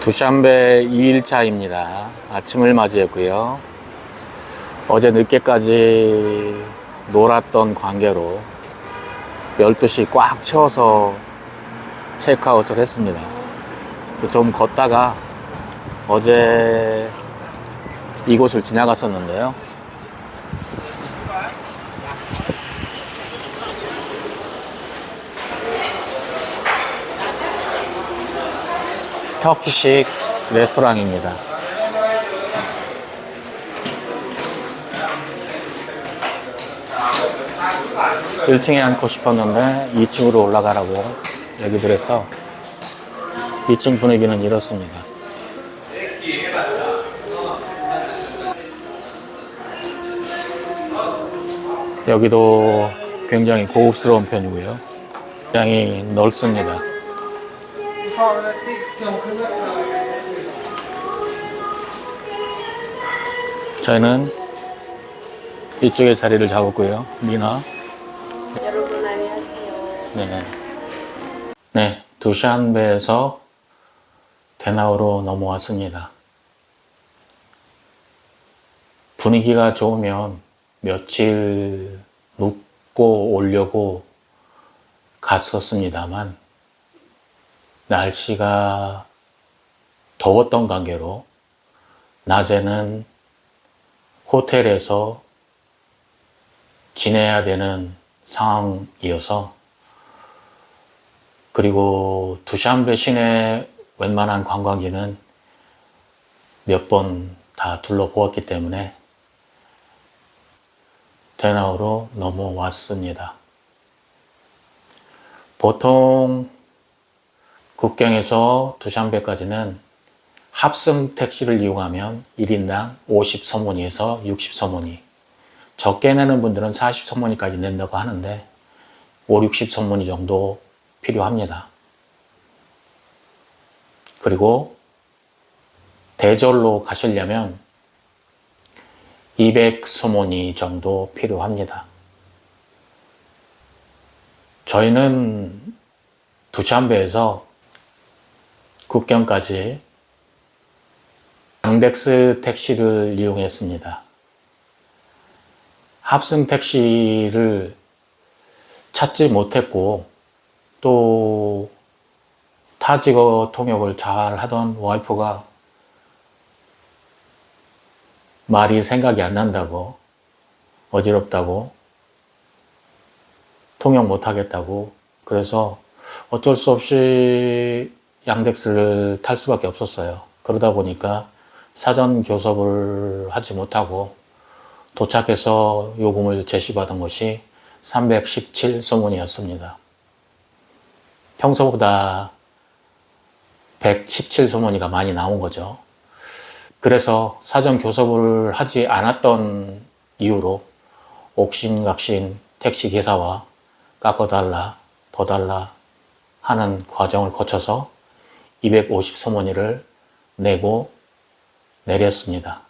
두샴베 2일차입니다. 아침을 맞이했고요. 어제 늦게까지 놀았던 관계로 12시 꽉 채워서 체크아웃을 했습니다. 좀 걷다가 어제 이곳을 지나갔었는데요. 터키식 레스토랑입니다. 일층에 앉고 싶었는데 2층으로 올라가라고 얘기 들 해서 2층 분위기는 이렇습니다. 여기도 굉장히 고급스러운 편이고요. 굉장히 넓습니다. 저희는 이쪽에 자리를 잡았고요. 미나. 여러분 안녕하세요. 네. 네. 두샨베에서 데나우로 넘어왔습니다. 분위기가 좋으면 며칠 묵고 오려고 갔었습니다만, 날씨가 더웠던 관계로, 낮에는 호텔에서 지내야 되는 상황이어서 그리고 두샴베 시내 웬만한 관광지는 몇 번 다 둘러보았기 때문에 데나우로 넘어왔습니다. 보통 국경에서 두샴베까지는 합승 택시를 이용하면 1인당 50서모니에서 60서모니 적게 내는 분들은 40서모니까지 낸다고 하는데 5, 60서모니 정도 필요합니다. 그리고 대절로 가시려면 200서모니 정도 필요합니다. 저희는 두샴베에서 국경까지 양덱스 택시를 이용했습니다. 합승 택시를 찾지 못했고 또 타지거 통역을 잘 하던 와이프가 말이 생각이 안 난다고 어지럽다고 통역 못 하겠다고 그래서 어쩔 수 없이 양덱스를 탈 수밖에 없었어요. 그러다 보니까 사전 교섭을 하지 못하고 도착해서 요금을 제시받은 것이 317소문이었습니다. 평소보다 117소문이가 많이 나온 거죠. 그래서 사전 교섭을 하지 않았던 이유로 옥신각신 택시 기사와 깎아달라, 더 달라 하는 과정을 거쳐서 250소문이를 내고 내렸습니다.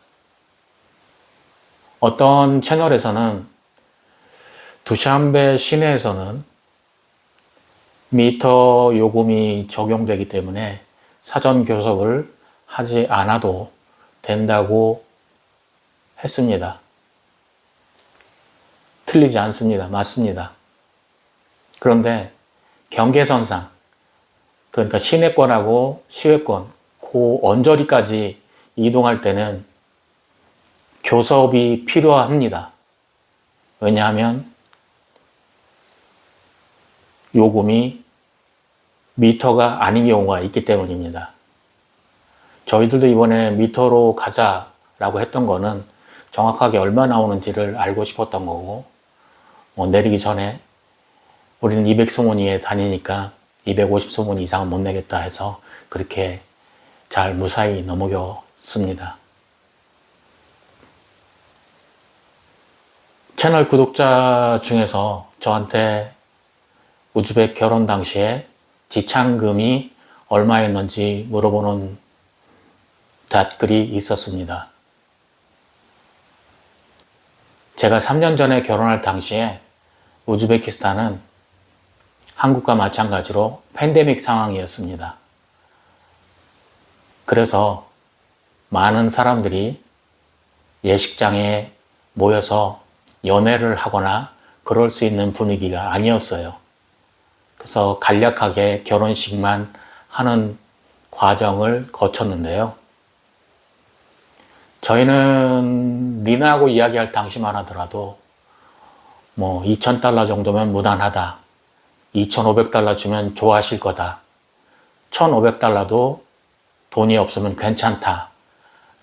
어떤 채널에서는 두샴베 시내에서는 미터 요금이 적용되기 때문에 사전 교섭을 하지 않아도 된다고 했습니다. 틀리지 않습니다. 맞습니다. 그런데 경계선상, 그러니까 시내권하고 시외권, 그 언저리까지 이동할 때는 교섭이 필요합니다. 왜냐하면 요금이 미터가 아닌 경우가 있기 때문입니다. 저희들도 이번에 미터로 가자라고 했던 거는 정확하게 얼마 나오는지를 알고 싶었던 거고, 뭐 내리기 전에 우리는 200소문이에 다니니까 250소문 이상은 못 내겠다 해서 그렇게 잘 무사히 넘어갔습니다. 채널 구독자 중에서 저한테 우즈벡 결혼 당시에 지참금이 얼마였는지 물어보는 댓글이 있었습니다. 제가 3년 전에 결혼할 당시에 우즈베키스탄은 한국과 마찬가지로 팬데믹 상황이었습니다. 그래서 많은 사람들이 예식장에 모여서 연애를 하거나 그럴 수 있는 분위기가 아니었어요. 그래서 간략하게 결혼식만 하는 과정을 거쳤는데요. 저희는 리나하고 이야기할 당시만 하더라도 뭐 2,000달러 정도면 무난하다. 2,500달러 주면 좋아하실 거다. 1,500달러도 돈이 없으면 괜찮다.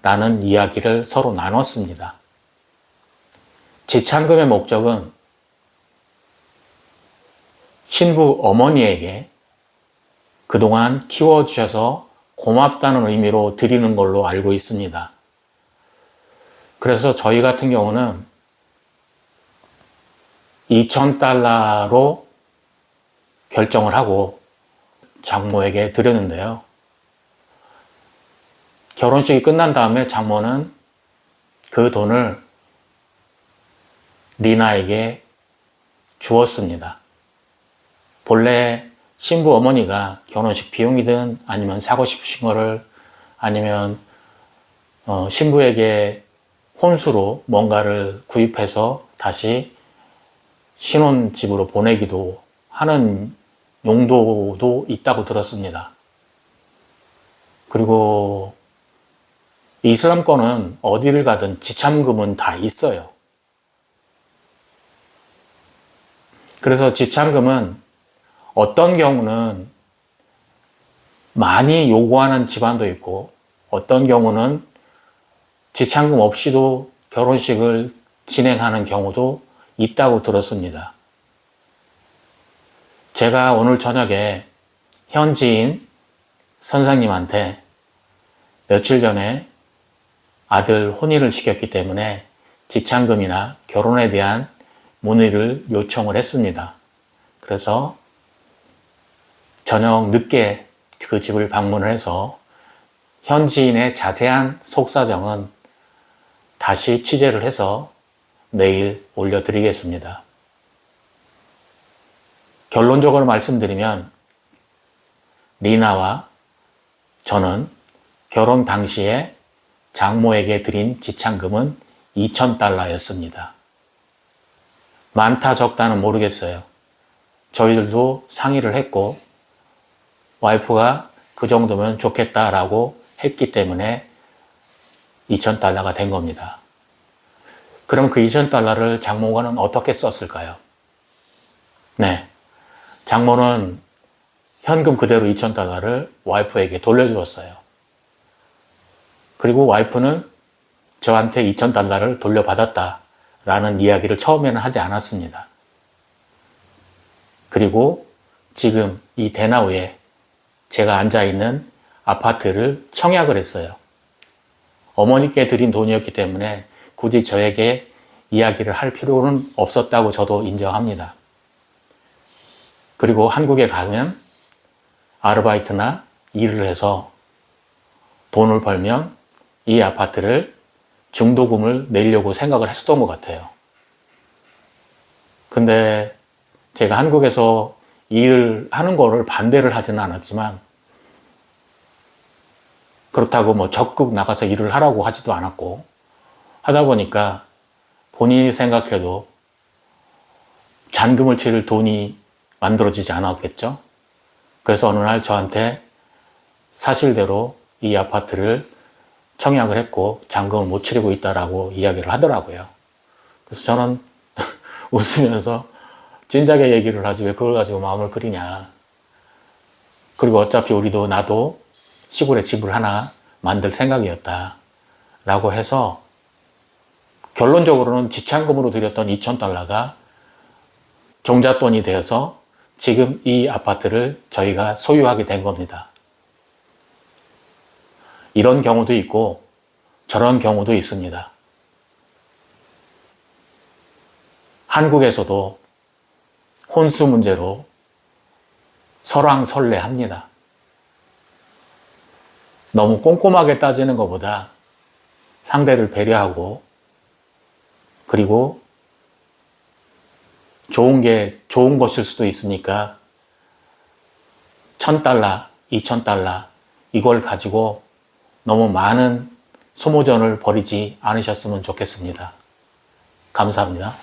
라는 이야기를 서로 나눴습니다. 지참금의 목적은 신부 어머니에게 그동안 키워주셔서 고맙다는 의미로 드리는 걸로 알고 있습니다. 그래서 저희 같은 경우는 2,000달러로 결정을 하고 장모에게 드렸는데요. 결혼식이 끝난 다음에 장모는 그 돈을 리나에게 주었습니다. 본래 신부 어머니가 결혼식 비용이든 아니면 사고 싶으신 거를 아니면 어, 신부에게 혼수로 뭔가를 구입해서 다시 신혼집으로 보내기도 하는 용도도 있다고 들었습니다. 그리고 이슬람권은 어디를 가든 지참금은 다 있어요. 그래서 지참금은 어떤 경우는 많이 요구하는 집안도 있고 어떤 경우는 지참금 없이도 결혼식을 진행하는 경우도 있다고 들었습니다. 제가 오늘 저녁에 현지인 선생님한테 며칠 전에 아들 혼인을 시켰기 때문에 지참금이나 결혼에 대한 문의를 요청을 했습니다. 그래서 저녁 늦게 그 집을 방문을 해서 현지인의 자세한 속사정은 다시 취재를 해서 내일 올려드리겠습니다. 결론적으로 말씀드리면 리나와 저는 결혼 당시에 장모에게 드린 지참금은 2,000달러였습니다. 많다 적다는 모르겠어요. 저희들도 상의를 했고 와이프가 그 정도면 좋겠다라고 했기 때문에 2,000달러가 된 겁니다. 그럼 그 2,000달러를 장모가는 어떻게 썼을까요? 네. 장모는 현금 그대로 2,000달러를 와이프에게 돌려주었어요. 그리고 와이프는 저한테 2,000달러를 돌려받았다라는 이야기를 처음에는 하지 않았습니다. 그리고 지금 이 대나우에 제가 앉아 있는 아파트를 청약을 했어요. 어머니께 드린 돈이었기 때문에 굳이 저에게 이야기를 할 필요는 없었다고 저도 인정합니다. 그리고 한국에 가면 아르바이트나 일을 해서 돈을 벌면 이 아파트를 중도금을 내려고 생각을 했었던 것 같아요. 근데 제가 한국에서 일을 하는 거를 반대를 하지는 않았지만 그렇다고 뭐 적극 나가서 일을 하라고 하지도 않았고 하다 보니까 본인이 생각해도 잔금을 치를 돈이 만들어지지 않았겠죠. 그래서 어느 날 저한테 사실대로 이 아파트를 청약을 했고 잔금을 못 치르고 있다라고 이야기를 하더라고요. 그래서 저는 웃으면서 진작에 얘기를 하지 왜 그걸 가지고 마음을 끓이냐. 그리고 어차피 우리도 나도 시골에 집을 하나 만들 생각이었다. 라고 해서 결론적으로는 지참금으로 드렸던 2,000달러가 종잣돈이 되어서 지금 이 아파트를 저희가 소유하게 된 겁니다. 이런 경우도 있고 저런 경우도 있습니다. 한국에서도 혼수 문제로 설왕설래합니다. 너무 꼼꼼하게 따지는 것보다 상대를 배려하고 그리고 좋은 게 좋은 것일 수도 있으니까 천 달러, 이천 달러 이걸 가지고 너무 많은 소모전을 벌이지 않으셨으면 좋겠습니다. 감사합니다.